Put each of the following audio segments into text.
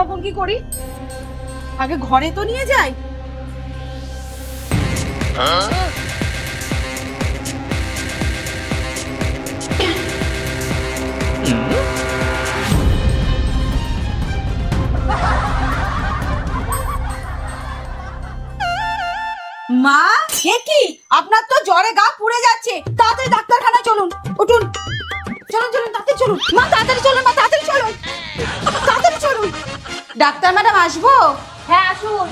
তখন কি করি? আগে ঘরে তো নিয়ে যাই। মা? কি? আপনার তো জ্বরে গা পুড়ে যাচ্ছে। তাড়াতাড়ি ডাক্তারখানায় চলুন। উঠুন। চলুন চলুন, তাড়াতাড়ি চলুন। মা, তাড়াতাড়ি চলুন ডাক্তার ম্যাডাম আসব? হ্যাঁ আসুন।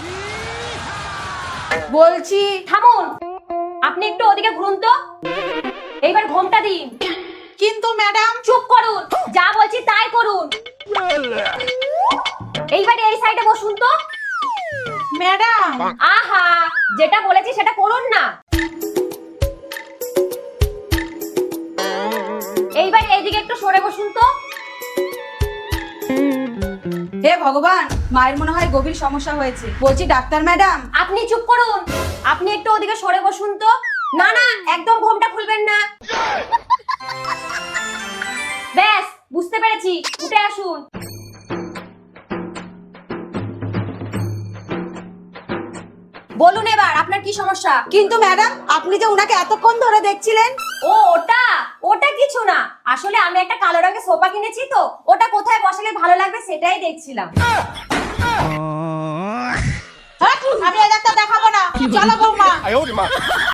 বলছি থামুন। আপনি একটু ওদিকে ঘুরুন তো। এইবার ঘোমটা দিন। কিন্তু ম্যাডাম। চুপ করুন। যা বলছি তাই করুন। এইবার এই সাইডে বসুন তো। ম্যাডাম। আহা যেটা বলেছি সেটা করুন না। এইবার এইদিকে একটু সরে বসুন তো। হে ভগবান মায়ের মনে হয় গভীর সমস্যা হয়েছে। বলছি ডাক্তার ম্যাডাম। আপনি চুপ করুন। আপনি একটু ওদিকে সরে বসুন তো। না না একদম ঘোমটা খুলবেন না। ব্যাস বুঝতে পেরেছি। উঠে আসুন। বলুন এবার আপনার কি সমস্যা? কিন্তু ম্যাডাম আপনি যে উনাকে এতক্ষণ ধরে দেখছিলেন আসলে আমি একটা কালো রঙের সোফা কিনেছি তো ওটা কোথায় বসালে ভালো লাগবে সেটাই দেখছিলাম। হ্যাঁ, আমি এই ডাক্তার দেখাবো না। চলো বৌমা।